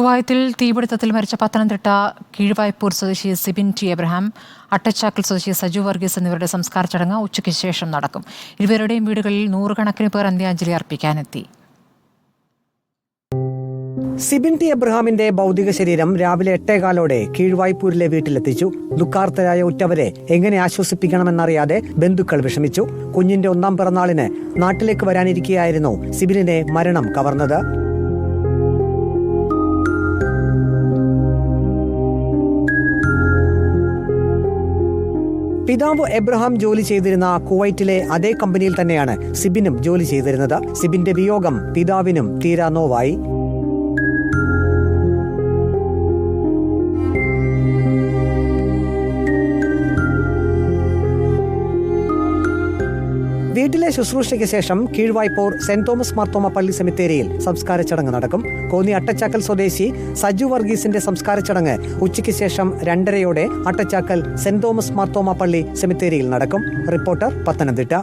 കുവൈത്തിൽ തീപിടുത്തത്തിൽ മരിച്ച പത്തനംതിട്ട കീഴ്വായ്പൂർ സ്വദേശി സിബിൻ ടി എബ്രഹാം അട്ടച്ചാക്കൽ സ്വദേശി സജു വർഗീസ് എന്നിവരുടെ സംസ്കാര ചടങ്ങ് ഉച്ചയ്ക്ക് ശേഷം നടക്കും. ഇരുവരുടെയും വീടുകളിൽ നൂറുകണക്കിന് പേർ അന്ത്യാഞ്ജലി അർപ്പിക്കാനെത്തി. സിബിൻ ടി എബ്രഹാമിന്റെ ഭൗതിക ശരീരം രാവിലെ എട്ടേകാലോടെ കീഴ്വായ്പൂരിലെ വീട്ടിലെത്തിച്ചു. ദുഃഖാർത്തരായ ഉറ്റവരെ എങ്ങനെ ആശ്വസിപ്പിക്കണമെന്നറിയാതെ ബന്ധുക്കൾ വിഷമിച്ചു. കുഞ്ഞിന്റെ ഒന്നാം പിറന്നാളിന് നാട്ടിലേക്ക് വരാനിരിക്കെയായിരുന്നു സിബിനെ മരണം കവർന്നത്. പിതാവ് എബ്രഹാം ജോലി ചെയ്തിരുന്ന കുവൈറ്റിലെ അതേ കമ്പനിയിൽ തന്നെയാണ് സിബിനും ജോലി ചെയ്തിരുന്നത്. സിബിന്റെ വിയോഗം പിതാവിനും തീരാ നോവായി. വീട്ടിലെ ശുശ്രൂഷയ്ക്ക് ശേഷം കീഴ്വായ്പൂർ സെന്റ് തോമസ് മാർത്തോമ പള്ളി സെമിത്തേരിയിൽ സംസ്കാര ചടങ്ങ് നടക്കും. കോന്നി അട്ടച്ചാക്കൽ സ്വദേശി സജു വർഗീസിന്റെ സംസ്കാര ചടങ്ങ് ഉച്ചയ്ക്ക് ശേഷം രണ്ടരയോടെ അട്ടച്ചാക്കൽ സെന്റ് തോമസ് മാർത്തോമ പള്ളി സെമിത്തേരിയിൽ നടക്കും. റിപ്പോർട്ടർ പത്തനംതിട്ട.